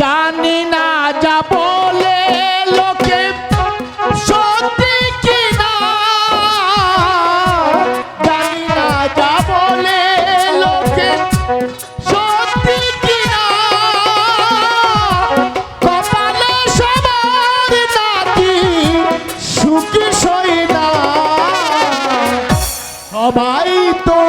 জানি না যা বলে লোকে। সত্যি কি না? জানি না যা বলে লোকে। সত্যি কি কপালে সবার নাকি সুখী সই না। সবাই তো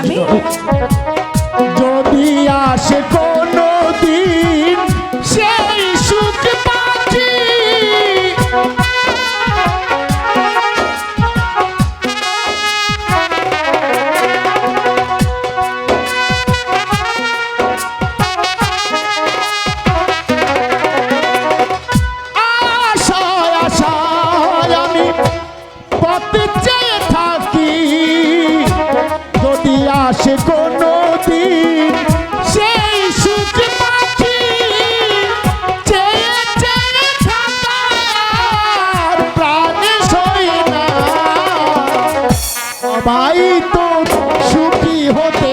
স্বামী যদি আসে কোনো দিন সেই সুখ পাখি চেয়ে চেয়ে থাকার প্রাণে সই না। সবাই তো সুখী হতে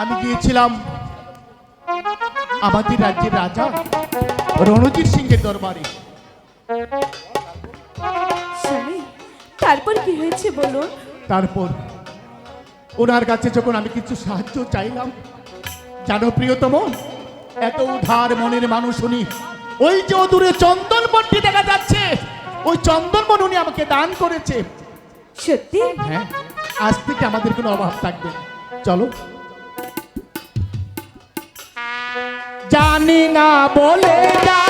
আমি গিয়েছিলাম আমাদের রাজ্যের রাজা রণজিৎ সিংহের দরবারে। তারপর কি হয়েছে বলুন? তারপর ওনার কাছে যখন আমি কিছু সাহায্য চাইলাম জানো প্রিয়তম এত উধার মনের মানুষ উনি ওই যে দূরে চন্দনবনটি দেখা যাচ্ছে ওই চন্দনবন উনি আমাকে দান করেছে। সত্যি? হ্যাঁ আজ থেকে আমাদের কোনো অভাব থাকবে না। চলো জানি না বলে যা